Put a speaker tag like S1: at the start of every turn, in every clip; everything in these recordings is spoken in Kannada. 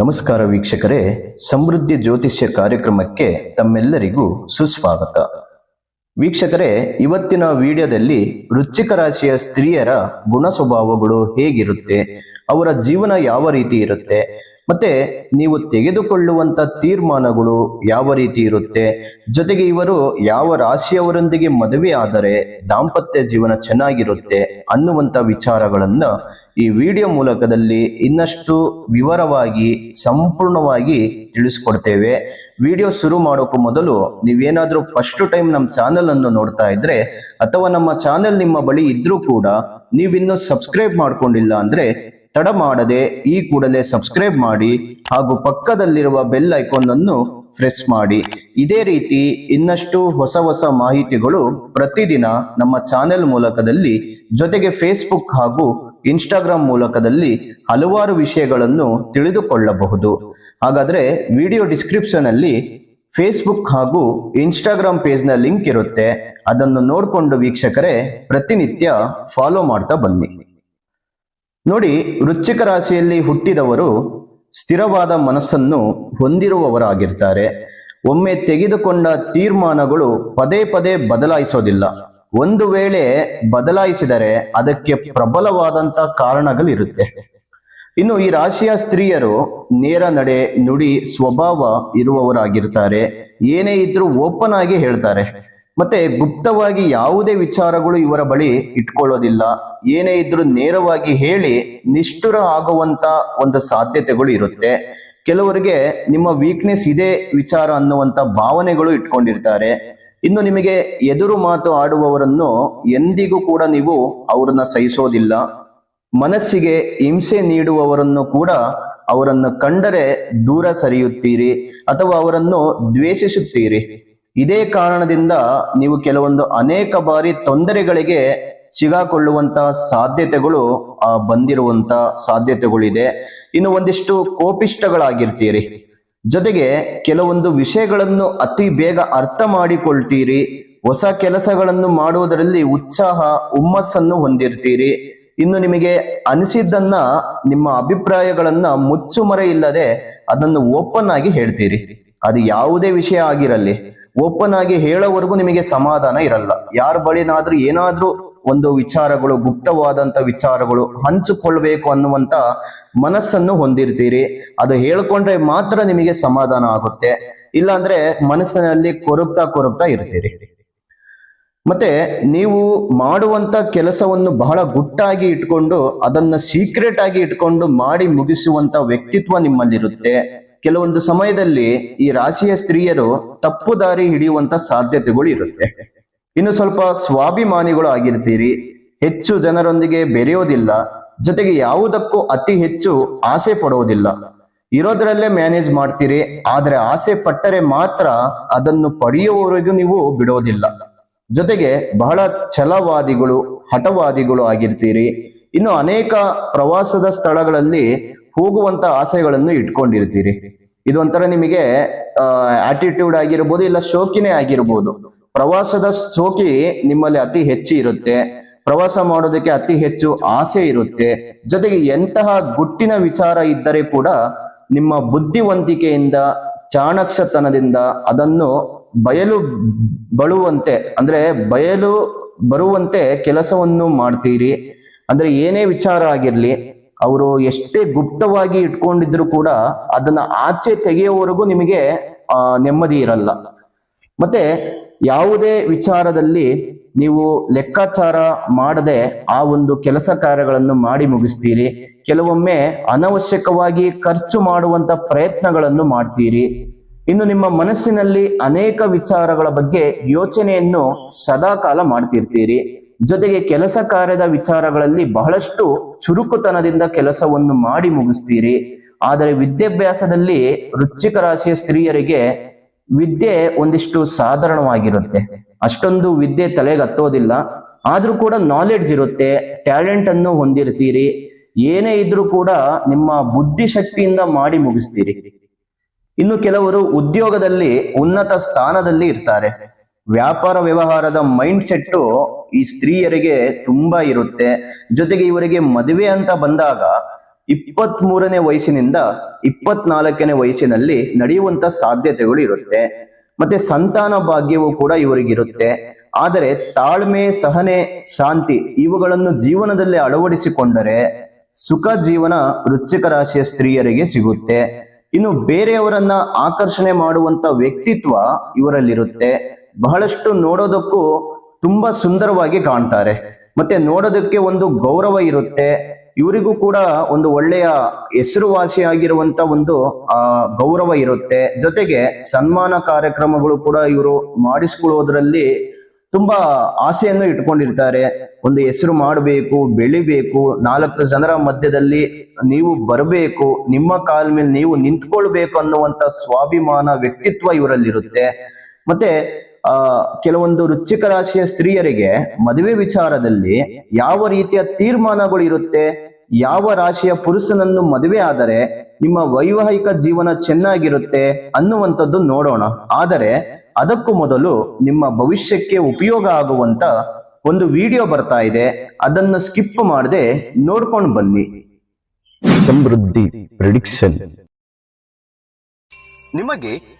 S1: ನಮಸ್ಕಾರ ವೀಕ್ಷಕರೇ, ಸಮೃದ್ಧಿ ಜ್ಯೋತಿಷ್ಯ ಕಾರ್ಯಕ್ರಮಕ್ಕೆ ತಮ್ಮೆಲ್ಲರಿಗೂ ಸುಸ್ವಾಗತ. ವೀಕ್ಷಕರೇ, ಇವತ್ತಿನ ವಿಡಿಯೋದಲ್ಲಿ ವೃಶ್ಚಿಕ ರಾಶಿಯ ಸ್ತ್ರೀಯರ ಗುಣ ಸ್ವಭಾವಗಳು ಹೇಗಿರುತ್ತೆ, ಅವರ ಜೀವನ ಯಾವ ರೀತಿ ಇರುತ್ತೆ ಮತ್ತೆ ನೀವು ತೆಗೆದುಕೊಳ್ಳುವಂತ ತೀರ್ಮಾನಗಳು ಯಾವ ರೀತಿ ಇರುತ್ತೆ? ಜೊತೆಗೆ ಇವರು ಯಾವ ರಾಶಿಯವರೊಂದಿಗೆ ಮದುವೆ ಆದರೆ ದಾಂಪತ್ಯ ಜೀವನ ಚೆನ್ನಾಗಿರುತ್ತೆ ಅನ್ನುವಂತ ವಿಚಾರಗಳನ್ನ ಈ ವಿಡಿಯೋ ಮೂಲಕದಲ್ಲಿ ಇನ್ನಷ್ಟು ವಿವರವಾಗಿ, ಸಂಪೂರ್ಣವಾಗಿ ತಿಳಿಸ್ಕೊಡ್ತೇವೆ. ವಿಡಿಯೋ ಶುರು ಮಾಡೋಕ್ಕೂ ಮೊದಲು ನೀವೇನಾದ್ರೂ ಫಸ್ಟ್ ಟೈಮ್ ನಮ್ಮ ಚಾನೆಲ್ ಅನ್ನು ನೋಡ್ತಾ ಇದ್ರೆ ಅಥವಾ ನಮ್ಮ ಚಾನೆಲ್ ನಿಮ್ಮ ಬಳಿ ಇದ್ರೂ ಕೂಡ ನೀವಿನ್ನೂ ಸಬ್ಸ್ಕ್ರೈಬ್ ಮಾಡ್ಕೊಂಡಿಲ್ಲ ಅಂದ್ರೆ ತಡ ಮಾಡದೆ ಈ ಕೂಡಲೇ ಸಬ್ಸ್ಕ್ರೈಬ್ ಮಾಡಿ ಹಾಗೂ ಪಕ್ಕದಲ್ಲಿರುವ ಬೆಲ್ ಐಕಾನ್ ಅನ್ನು ಪ್ರೆಸ್ ಮಾಡಿ. ಇದೇ ರೀತಿ ಇನ್ನಷ್ಟು ಹೊಸ ಹೊಸ ಮಾಹಿತಿಗಳು ಪ್ರತಿದಿನ ನಮ್ಮ ಚಾನೆಲ್ ಮೂಲಕದಲ್ಲಿ ಜೊತೆಗೆ ಫೇಸ್ಬುಕ್ ಹಾಗೂ ಇನ್ಸ್ಟಾಗ್ರಾಮ್ ಮೂಲಕದಲ್ಲಿ ಹಲವಾರು ವಿಷಯಗಳನ್ನು ತಿಳಿದುಕೊಳ್ಳಬಹುದು. ಹಾಗಾದ್ರೆ ವಿಡಿಯೋ ಡಿಸ್ಕ್ರಿಪ್ಷನ್ ಅಲ್ಲಿ ಫೇಸ್ಬುಕ್ ಹಾಗೂ ಇನ್ಸ್ಟಾಗ್ರಾಮ್ನ ಲಿಂಕ್ ಇರುತ್ತೆ. ಅದನ್ನು ನೋಡಿಕೊಂಡು ವೀಕ್ಷಕರೇ ಪ್ರತಿನಿತ್ಯ ಫಾಲೋ ಮಾಡ್ತಾ ಬನ್ನಿ. ನೋಡಿ, ವೃಶ್ಚಿಕ ರಾಶಿಯಲ್ಲಿ ಹುಟ್ಟಿದವರು ಸ್ಥಿರವಾದ ಮನಸ್ಸನ್ನು ಹೊಂದಿರುವವರಾಗಿರ್ತಾರೆ. ಒಮ್ಮೆ ತೆಗೆದುಕೊಂಡ ತೀರ್ಮಾನಗಳು ಪದೇ ಪದೇ ಬದಲಾಯಿಸೋದಿಲ್ಲ. ಒಂದು ವೇಳೆ ಬದಲಾಯಿಸಿದರೆ ಅದಕ್ಕೆ ಪ್ರಬಲವಾದಂತ ಕಾರಣಗಳಿರುತ್ತೆ. ಇನ್ನು ಈ ರಾಶಿಯ ಸ್ತ್ರೀಯರು ನೇರ ನಡೆ, ನುಡಿ, ಸ್ವಭಾವ ಇರುವವರಾಗಿರ್ತಾರೆ. ಏನೇ ಇದ್ರೂ ಓಪನ್ ಆಗಿ ಹೇಳ್ತಾರೆ. ಮತ್ತೆ ಗುಪ್ತವಾಗಿ ಯಾವುದೇ ವಿಚಾರಗಳು ಇವರ ಬಳಿ ಇಟ್ಕೊಳ್ಳೋದಿಲ್ಲ. ಏನೇ ಇದ್ರೂ ನೇರವಾಗಿ ಹೇಳಿ ನಿಷ್ಠುರ ಆಗುವಂತ ಒಂದು ಸಾಧ್ಯತೆಗಳು ಇರುತ್ತೆ. ಕೆಲವರಿಗೆ ನಿಮ್ಮ ವೀಕ್ನೆಸ್ ಇದೆ ವಿಚಾರ ಅನ್ನುವಂತ ಭಾವನೆಗಳು ಇಟ್ಕೊಂಡಿರ್ತಾರೆ. ಇನ್ನು ನಿಮಗೆ ಎದುರು ಮಾತು ಆಡುವವರನ್ನು ಎಂದಿಗೂ ಕೂಡ ನೀವು ಅವರನ್ನ ಸಹಿಸೋದಿಲ್ಲ. ಮನಸ್ಸಿಗೆ ಹಿಂಸೆ ನೀಡುವವರನ್ನು ಕೂಡ ಅವರನ್ನು ಕಂಡರೆ ದೂರ ಸರಿಯುತ್ತೀರಿ ಅಥವಾ ಅವರನ್ನು ದ್ವೇಷಿಸುತ್ತೀರಿ. ಇದೇ ಕಾರಣದಿಂದ ನೀವು ಕೆಲವೊಂದು ಅನೇಕ ಬಾರಿ ತೊಂದರೆಗಳಿಗೆ ಸಿಗಾಕೊಳ್ಳುವಂತ ಸಾಧ್ಯತೆಗಳು ಬಂದಿರುವಂತ ಸಾಧ್ಯತೆಗಳಿದೆ. ಇನ್ನು ಒಂದಿಷ್ಟು ಕೋಪಿಷ್ಟಗಳಾಗಿರ್ತೀರಿ ಜೊತೆಗೆ ಕೆಲವೊಂದು ವಿಷಯಗಳನ್ನು ಅತಿ ಬೇಗ ಅರ್ಥ ಮಾಡಿಕೊಳ್ತೀರಿ. ಹೊಸ ಕೆಲಸಗಳನ್ನು ಮಾಡುವುದರಲ್ಲಿ ಉತ್ಸಾಹ, ಹುಮ್ಮಸ್ಸನ್ನು ಹೊಂದಿರ್ತೀರಿ. ಇನ್ನು ನಿಮಗೆ ಅನಿಸಿದ್ದನ್ನ, ನಿಮ್ಮ ಅಭಿಪ್ರಾಯಗಳನ್ನ ಮುಚ್ಚುಮರೆ ಇಲ್ಲದೆ ಅದನ್ನು ಓಪನ್ ಆಗಿ ಹೇಳ್ತೀರಿ. ಅದು ಯಾವುದೇ ವಿಷಯ ಆಗಿರಲಿ ಓಪನ್ ಆಗಿ ಹೇಳೋವರೆಗೂ ನಿಮಗೆ ಸಮಾಧಾನ ಇರಲ್ಲ. ಯಾರ ಬಳಿನಾದ್ರೂ ಏನಾದ್ರೂ ಒಂದು ವಿಚಾರಗಳು, ಗುಪ್ತವಾದಂತ ವಿಚಾರಗಳು ಹಂಚಿಕೊಳ್ಬೇಕು ಅನ್ನುವಂತ ಮನಸ್ಸನ್ನು ಹೊಂದಿರ್ತೀರಿ. ಅದು ಹೇಳ್ಕೊಂಡ್ರೆ ಮಾತ್ರ ನಿಮಗೆ ಸಮಾಧಾನ ಆಗುತ್ತೆ. ಇಲ್ಲಾಂದ್ರೆ ಮನಸ್ಸಿನಲ್ಲಿ ಕೊರಗ್ತಾ ಕೊರಗ್ತಾ ಇರ್ತೀರಿ. ಮತ್ತೆ ನೀವು ಮಾಡುವಂತ ಕೆಲಸವನ್ನು ಬಹಳ ಗುಟ್ಟಾಗಿ ಇಟ್ಕೊಂಡು ಅದನ್ನ ಸೀಕ್ರೆಟ್ ಆಗಿ ಇಟ್ಕೊಂಡು ಮಾಡಿ ಮುಗಿಸುವಂತ ವ್ಯಕ್ತಿತ್ವ ನಿಮ್ಮಲ್ಲಿರುತ್ತೆ. ಕೆಲವೊಂದು ಸಮಯದಲ್ಲಿ ಈ ರಾಶಿಯ ಸ್ತ್ರೀಯರು ತಪ್ಪು ದಾರಿ ಹಿಡಿಯುವಂತ ಸಾಧ್ಯತೆಗಳು ಇರುತ್ತೆ ಇನ್ನು ಸ್ವಲ್ಪ ಸ್ವಾಭಿಮಾನಿಗಳು ಆಗಿರ್ತೀರಿ. ಹೆಚ್ಚು ಜನರೊಂದಿಗೆ ಬೆರೆಯೋದಿಲ್ಲ. ಜೊತೆಗೆ ಯಾವುದಕ್ಕೂ ಅತಿ ಹೆಚ್ಚು ಆಸೆ ಪಡೋದಿಲ್ಲ. ಇರೋದ್ರಲ್ಲೇ ಮ್ಯಾನೇಜ್ ಮಾಡ್ತೀರಿ. ಆದ್ರೆ ಆಸೆ ಪಟ್ಟರೆ ಮಾತ್ರ ಅದನ್ನು ಪಡೆಯುವವರೆಗೂ ನೀವು ಬಿಡೋದಿಲ್ಲ. ಜೊತೆಗೆ ಬಹಳ ಛಲವಾದಿಗಳು, ಹಠವಾದಿಗಳು ಆಗಿರ್ತೀರಿ. ಇನ್ನು ಅನೇಕ ಪ್ರವಾಸದ ಸ್ಥಳಗಳಲ್ಲಿ ಹೋಗುವಂತ ಆಸೆಗಳನ್ನು ಇಟ್ಕೊಂಡಿರ್ತೀರಿ. ಇದು ನಿಮಗೆ ಆಟಿಟ್ಯೂಡ್ ಆಗಿರ್ಬೋದು ಇಲ್ಲ ಶೋಕಿನೇ ಆಗಿರ್ಬೋದು. ಪ್ರವಾಸದ ಶೋಕಿ ನಿಮ್ಮಲ್ಲಿ ಅತಿ ಹೆಚ್ಚು ಇರುತ್ತೆ. ಪ್ರವಾಸ ಮಾಡೋದಕ್ಕೆ ಅತಿ ಹೆಚ್ಚು ಆಸೆ ಇರುತ್ತೆ. ಜೊತೆಗೆ ಎಂತಹ ಗುಟ್ಟಿನ ವಿಚಾರ ಇದ್ದರೆ ಕೂಡ ನಿಮ್ಮ ಬುದ್ಧಿವಂತಿಕೆಯಿಂದ ಚಾಣಕ್ಷತನದಿಂದ ಅದನ್ನು ಬಯಲು ಬಳುವಂತೆ, ಅಂದ್ರೆ ಬಯಲು ಬರುವಂತೆ ಕೆಲಸವನ್ನು ಮಾಡ್ತೀರಿ. ಅಂದ್ರೆ ಏನೇ ವಿಚಾರ ಆಗಿರ್ಲಿ ಅವರು ಎಷ್ಟೇ ಗುಪ್ತವಾಗಿ ಇಟ್ಕೊಂಡಿದ್ರು ಕೂಡ ಅದನ್ನ ಆಚೆ ತೆಗೆಯೋವರೆಗೂ ನಿಮಗೆ ನೆಮ್ಮದಿ ಇರಲ್ಲ. ಮತ್ತೆ ಯಾವುದೇ ವಿಚಾರದಲ್ಲಿ ನೀವು ಲೆಕ್ಕಾಚಾರ ಮಾಡದೆ ಆ ಒಂದು ಕೆಲಸ ಕಾರ್ಯಗಳನ್ನು ಮಾಡಿ ಮುಗಿಸ್ತೀರಿ, ಕೆಲವೊಮ್ಮೆ ಅನವಶ್ಯಕವಾಗಿ ಖರ್ಚು ಮಾಡುವಂತ ಪ್ರಯತ್ನಗಳನ್ನು ಮಾಡ್ತೀರಿ. ಇನ್ನು ನಿಮ್ಮ ಮನಸ್ಸಿನಲ್ಲಿ ಅನೇಕ ವಿಚಾರಗಳ ಬಗ್ಗೆ ಯೋಚನೆಯನ್ನು ಸದಾಕಾಲ ಮಾಡ್ತಿರ್ತೀರಿ. ಜೊತೆಗೆ ಕೆಲಸ ಕಾರ್ಯದ ವಿಚಾರಗಳಲ್ಲಿ ಬಹಳಷ್ಟು ಚುರುಕುತನದಿಂದ ಕೆಲಸವನ್ನು ಮಾಡಿ ಮುಗಿಸ್ತೀರಿ. ಆದರೆ ವಿದ್ಯಾಭ್ಯಾಸದಲ್ಲಿ ವೃಶ್ಚಿಕ ರಾಶಿಯ ಸ್ತ್ರೀಯರಿಗೆ ವಿದ್ಯೆ ಒಂದಿಷ್ಟು ಸಾಧಾರಣವಾಗಿರುತ್ತೆ. ಅಷ್ಟೊಂದು ವಿದ್ಯೆ ತಲೆಗೆ ಹತ್ತೋದಿಲ್ಲ ಆದ್ರೂ ಕೂಡ ನಾಲೆಡ್ಜ್ ಇರುತ್ತೆ. ಟ್ಯಾಲೆಂಟ್ ಅನ್ನು ಹೊಂದಿರ್ತೀರಿ. ಏನೇ ಇದ್ರೂ ಕೂಡ ನಿಮ್ಮ ಬುದ್ಧಿಶಕ್ತಿಯಿಂದ ಮಾಡಿ ಮುಗಿಸ್ತೀರಿ. ಇನ್ನು ಕೆಲವರು ಉದ್ಯೋಗದಲ್ಲಿ ಉನ್ನತ ಸ್ಥಾನದಲ್ಲಿ ಇರ್ತಾರೆ. ವ್ಯಾಪಾರ ವ್ಯವಹಾರದ ಮೈಂಡ್ ಸೆಟ್ ಈ ಸ್ತ್ರೀಯರಿಗೆ ತುಂಬಾ ಇರುತ್ತೆ. ಜೊತೆಗೆ ಇವರಿಗೆ ಮದುವೆ ಅಂತ ಬಂದಾಗ ಇಪ್ಪತ್ತ್ ಮೂರನೇ ವಯಸ್ಸಿನಿಂದ ಇಪ್ಪತ್ನಾಲ್ಕನೇ ವಯಸ್ಸಿನಲ್ಲಿ ನಡೆಯುವಂತ ಸಾಧ್ಯತೆಗಳು ಇರುತ್ತೆ. ಮತ್ತೆ ಸಂತಾನ ಭಾಗ್ಯವು ಕೂಡ ಇವರಿಗಿರುತ್ತೆ. ಆದರೆ ತಾಳ್ಮೆ, ಸಹನೆ, ಶಾಂತಿ ಇವುಗಳನ್ನು ಜೀವನದಲ್ಲಿ ಅಳವಡಿಸಿಕೊಂಡರೆ ಸುಖ ಜೀವನ ವೃಶ್ಚಿಕ ರಾಶಿಯ ಸ್ತ್ರೀಯರಿಗೆ ಸಿಗುತ್ತೆ. ಇನ್ನು ಬೇರೆಯವರನ್ನ ಆಕರ್ಷಣೆ ಮಾಡುವಂತ ವ್ಯಕ್ತಿತ್ವ ಇವರಲ್ಲಿರುತ್ತೆ. ಬಹಳಷ್ಟು ನೋಡೋದಕ್ಕೂ ತುಂಬಾ ಸುಂದರವಾಗಿ ಕಾಣ್ತಾರೆ. ಮತ್ತೆ ನೋಡೋದಕ್ಕೆ ಒಂದು ಗೌರವ ಇರುತ್ತೆ. ಇವರಿಗೂ ಕೂಡ ಒಂದು ಒಳ್ಳೆಯ ಹೆಸರುವಾಸಿಯಾಗಿರುವಂತ ಒಂದು, ಆ, ಗೌರವ ಇರುತ್ತೆ. ಜೊತೆಗೆ ಸನ್ಮಾನ ಕಾರ್ಯಕ್ರಮಗಳು ಕೂಡ ಇವರು ಮಾಡಿಸ್ಕೊಳ್ಳೋದ್ರಲ್ಲಿ ತುಂಬಾ ಆಸೆಯನ್ನು ಇಟ್ಕೊಂಡಿರ್ತಾರೆ. ಒಂದು ಹೆಸರು ಮಾಡಬೇಕು, ಬೆಳಿಬೇಕು, ನಾಲ್ಕು ಜನರ ಮಧ್ಯದಲ್ಲಿ ನೀವು ಬರಬೇಕು, ನಿಮ್ಮ ಕಾಲ ಮೇಲೆ ನೀವು ನಿಂತ್ಕೊಳ್ಬೇಕು ಅನ್ನುವಂತ ಸ್ವಾಭಿಮಾನ ವ್ಯಕ್ತಿತ್ವ ಇವರಲ್ಲಿರುತ್ತೆ. ಮತ್ತೆ ಆ ಕೆಲವೊಂದು ವೃಶ್ಚಿಕ ರಾಶಿಯ ಸ್ತ್ರೀಯರಿಗೆ ಮದುವೆ ವಿಚಾರದಲ್ಲಿ ಯಾವ ರೀತಿಯ ತೀರ್ಮಾನಗಳು ಇರುತ್ತೆ? ಯಾವ ರಾಶಿಯ ಪುರುಷನನ್ನು ಮದುವೆ ಆದರೆ ನಿಮ್ಮ ವೈವಾಹಿಕ ಜೀವನ ಚೆನ್ನಾಗಿರುತ್ತೆ ಅನ್ನುವಂಥದ್ದು ನೋಡೋಣ. ಆದರೆ ಅದಕ್ಕೂ ಮೊದಲು ನಿಮ್ಮ ಭವಿಷ್ಯಕ್ಕೆ ಉಪಯೋಗ ಆಗುವಂತ ಒಂದು ವಿಡಿಯೋ ಬರ್ತಾ ಇದೆ. ಅದನ್ನು ಸ್ಕಿಪ್ ಮಾಡದೆ ನೋಡ್ಕೊಂಡು ಬನ್ನಿ. ಸಮೃದ್ಧಿ ಪ್ರಿಡಿಕ್ಷನ್. ನಿಮಗೆ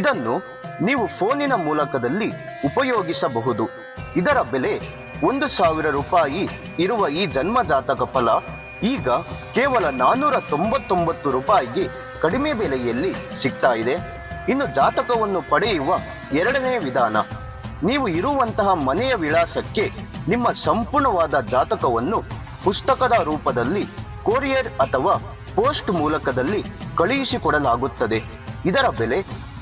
S1: ಇದನ್ನು ನೀವು ಫೋನಿನ ಮೂಲಕದಲ್ಲಿ ಉಪಯೋಗಿಸಬಹುದು. ಇದರ ಬೆಲೆ ಒಂದು ಸಾವಿರ ರೂಪಾಯಿ ಇರುವ ಈ ಜನ್ಮ ಜಾತಕ ಫಲ ಈಗ ಕೇವಲ ನಾನ್ನೂರ ತೊಂಬತ್ತೊಂಬತ್ತು ರೂಪಾಯಿಗೆ ಕಡಿಮೆ ಬೆಲೆಯಲ್ಲಿ ಸಿಗ್ತಾ ಇದೆ. ಇನ್ನು ಜಾತಕವನ್ನು ಪಡೆಯುವ ಎರಡನೇ ವಿಧಾನ, ನೀವು ಇರುವಂತಹ ಮನೆಯ ವಿಳಾಸಕ್ಕೆ ನಿಮ್ಮ ಸಂಪೂರ್ಣವಾದ ಜಾತಕವನ್ನು ಪುಸ್ತಕದ ರೂಪದಲ್ಲಿ, ಕೊರಿಯರ್ ಅಥವಾ ಪೋಸ್ಟ್ ಮೂಲಕದಲ್ಲಿ ಕಳುಹಿಸಿಕೊಡಲಾಗುತ್ತದೆ. ಇದರ ಬೆಲೆ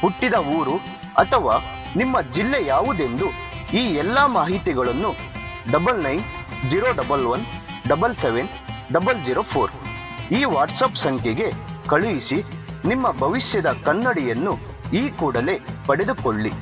S1: ಹುಟ್ಟಿದ ಊರು ಅಥವಾ ನಿಮ್ಮ ಜಿಲ್ಲೆ ಯಾವುದೆಂದು ಈ ಎಲ್ಲ ಮಾಹಿತಿಗಳನ್ನು double nine zero double one double seven double zero four ಈ ವಾಟ್ಸಪ್ ಸಂಖ್ಯೆಗೆ ಕಳುಹಿಸಿ ನಿಮ್ಮ ಭವಿಷ್ಯದ ಕನ್ನಡಿಯನ್ನು ಈ ಕೂಡಲೇ ಪಡೆದುಕೊಳ್ಳಿ.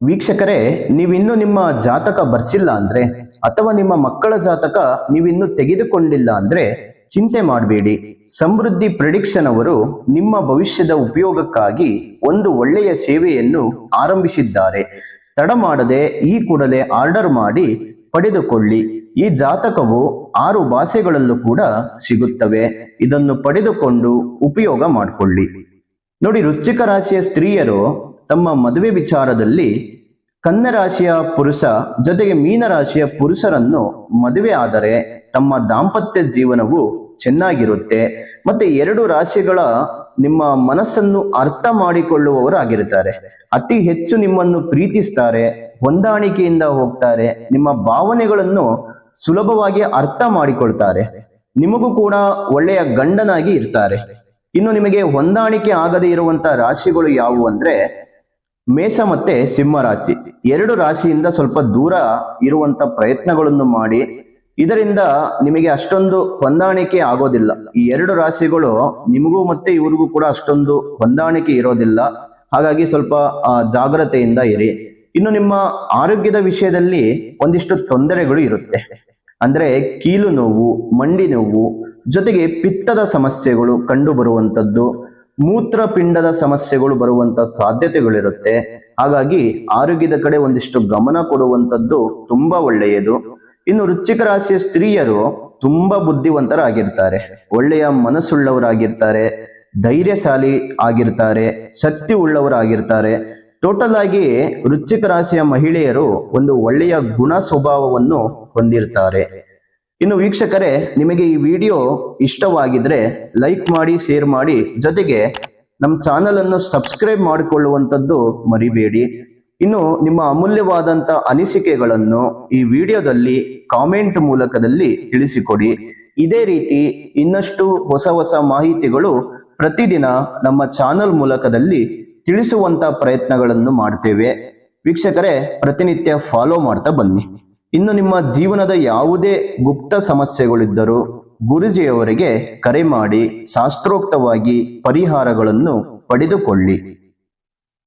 S1: ವೀಕ್ಷಕರೇ, ನೀವಿನ್ನು ನಿಮ್ಮ ಜಾತಕ ಬರ್ಸಿಲ್ಲ ಅಂದ್ರೆ ಅಥವಾ ನಿಮ್ಮ ಮಕ್ಕಳ ಜಾತಕ ನೀವಿನ್ನು ತೆಗೆದುಕೊಂಡಿಲ್ಲ ಅಂದ್ರೆ ಚಿಂತೆ ಮಾಡಬೇಡಿ. ಸಮೃದ್ಧಿ ಪ್ರೆಡಿಕ್ಷನ್ ಅವರು ನಿಮ್ಮ ಭವಿಷ್ಯದ ಉಪಯೋಗಕ್ಕಾಗಿ ಒಂದು ಒಳ್ಳೆಯ ಸೇವೆಯನ್ನು ಆರಂಭಿಸಿದ್ದಾರೆ. ತಡ ಮಾಡದೆ ಈ ಕೂಡಲೇ ಆರ್ಡರ್ ಮಾಡಿ ಪಡೆದುಕೊಳ್ಳಿ. ಈ ಜಾತಕವು ಆರು ಭಾಷೆಗಳಲ್ಲೂ ಕೂಡ ಸಿಗುತ್ತವೆ. ಇದನ್ನು ಪಡೆದುಕೊಂಡು ಉಪಯೋಗ ಮಾಡಿಕೊಳ್ಳಿ. ನೋಡಿ ರುಚಿಕ ರಾಶಿಯ ಸ್ತ್ರೀಯರು ತಮ್ಮ ಮದುವೆ ವಿಚಾರದಲ್ಲಿ ಕನ್ಯರಾಶಿಯ ಪುರುಷ ಜೊತೆಗೆ ಮೀನರಾಶಿಯ ಪುರುಷರನ್ನು ಮದುವೆ ಆದರೆ ತಮ್ಮ ದಾಂಪತ್ಯ ಜೀವನವು ಚೆನ್ನಾಗಿರುತ್ತೆ. ಮತ್ತೆ ಎರಡು ರಾಶಿಗಳ ನಿಮ್ಮ ಮನಸ್ಸನ್ನು ಅರ್ಥ ಮಾಡಿಕೊಳ್ಳುವವರಾಗಿರುತ್ತಾರೆ. ಅತಿ ಹೆಚ್ಚು ನಿಮ್ಮನ್ನು ಪ್ರೀತಿಸ್ತಾರೆ, ಹೊಂದಾಣಿಕೆಯಿಂದ ಹೋಗ್ತಾರೆ, ನಿಮ್ಮ ಭಾವನೆಗಳನ್ನು ಸುಲಭವಾಗಿ ಅರ್ಥ ಮಾಡಿಕೊಳ್ತಾರೆ. ನಿಮಗೂ ಕೂಡ ಒಳ್ಳೆಯ ಗಂಡನಾಗಿ ಇರ್ತಾರೆ. ಇನ್ನು ನಿಮಗೆ ಹೊಂದಾಣಿಕೆ ಆಗದೇ ಇರುವಂತ ರಾಶಿಗಳು ಯಾವುವು ಅಂದ್ರೆ ಮೇಷ ಮತ್ತೆ ಸಿಂಹ ರಾಶಿ. ಎರಡು ರಾಶಿಯಿಂದ ಸ್ವಲ್ಪ ದೂರ ಇರುವಂತ ಪ್ರಯತ್ನಗಳನ್ನು ಮಾಡಿ ಇದರಿಂದ ನಿಮಗೆ ಅಷ್ಟೊಂದು ಹೊಂದಾಣಿಕೆ ಆಗೋದಿಲ್ಲ. ಈ ಎರಡು ರಾಶಿಗಳು ನಿಮಗೂ ಮತ್ತೆ ಇವ್ರಿಗೂ ಕೂಡ ಅಷ್ಟೊಂದು ಹೊಂದಾಣಿಕೆ ಇರೋದಿಲ್ಲ. ಹಾಗಾಗಿ ಸ್ವಲ್ಪ ಜಾಗ್ರತೆಯಿಂದ ಇರಿ. ಇನ್ನು ನಿಮ್ಮ ಆರೋಗ್ಯದ ವಿಷಯದಲ್ಲಿ ಒಂದಿಷ್ಟು ತೊಂದರೆಗಳು ಇರುತ್ತೆ. ಅಂದ್ರೆ ಕೀಲು ನೋವು, ಮಂಡಿ ನೋವು, ಜೊತೆಗೆ ಪಿತ್ತದ ಸಮಸ್ಯೆಗಳು ಕಂಡು ಬರುವಂಥದ್ದು ಮೂತ್ರಪಿಂಡದ ಸಮಸ್ಯೆಗಳು ಬರುವಂತ ಸಾಧ್ಯತೆಗಳಿರುತ್ತೆ. ಹಾಗಾಗಿ ಆರೋಗ್ಯದ ಕಡೆ ಒಂದಿಷ್ಟು ಗಮನ ಕೊಡುವಂತದ್ದು ತುಂಬಾ ಒಳ್ಳೆಯದು. ಇನ್ನು ವೃಶ್ಚಿಕ ರಾಶಿಯ ಸ್ತ್ರೀಯರು ತುಂಬಾ ಬುದ್ಧಿವಂತರಾಗಿರ್ತಾರೆ. ಒಳ್ಳೆಯ ಮನಸ್ಸುಳ್ಳವರಾಗಿರ್ತಾರೆ, ಧೈರ್ಯಶಾಲಿ ಆಗಿರ್ತಾರೆ ಶಕ್ತಿ ಉಳ್ಳವರಾಗಿರ್ತಾರೆ ಟೋಟಲ್ ಆಗಿ ವೃಶ್ಚಿಕ ರಾಶಿಯ ಮಹಿಳೆಯರು ಒಂದು ಒಳ್ಳೆಯ ಗುಣ ಸ್ವಭಾವವನ್ನು ಹೊಂದಿರ್ತಾರೆ. ಇನ್ನು ವೀಕ್ಷಕರೇ, ನಿಮಗೆ ಈ ವಿಡಿಯೋ ಇಷ್ಟವಾಗಿದ್ರೆ ಲೈಕ್ ಮಾಡಿ, ಶೇರ್ ಮಾಡಿ, ಜೊತೆಗೆ ನಮ್ಮ ಚಾನಲ್ ಅನ್ನು ಸಬ್ಸ್ಕ್ರೈಬ್ ಮಾಡಿಕೊಳ್ಳುವಂಥದ್ದು ಮರಿಬೇಡಿ. ಇನ್ನು ನಿಮ್ಮ ಅಮೂಲ್ಯವಾದಂತ ಅನಿಸಿಕೆಗಳನ್ನು ಈ ವಿಡಿಯೋದಲ್ಲಿ ಕಾಮೆಂಟ್ ಮೂಲಕದಲ್ಲಿ ತಿಳಿಸಿಕೊಡಿ. ಇದೇ ರೀತಿ ಇನ್ನಷ್ಟು ಹೊಸ ಹೊಸ ಮಾಹಿತಿಗಳು ಪ್ರತಿದಿನ ನಮ್ಮ ಚಾನಲ್ ಮೂಲಕದಲ್ಲಿ ತಿಳಿಸುವಂತ ಪ್ರಯತ್ನಗಳನ್ನು ಮಾಡ್ತೇವೆ. ವೀಕ್ಷಕರೇ, ಪ್ರತಿನಿತ್ಯ ಫಾಲೋ ಮಾಡ್ತಾ ಬನ್ನಿ. ಇನ್ನು ನಿಮ್ಮ ಜೀವನದ ಯಾವುದೇ ಗುಪ್ತ ಸಮಸ್ಯೆಗಳಿದ್ದರೂ ಗುರುಜಿಯವರಿಗೆ ಕರೆ ಮಾಡಿ ಶಾಸ್ತ್ರೋಕ್ತವಾಗಿ ಪರಿಹಾರಗಳನ್ನು ಪಡೆದುಕೊಳ್ಳಿ.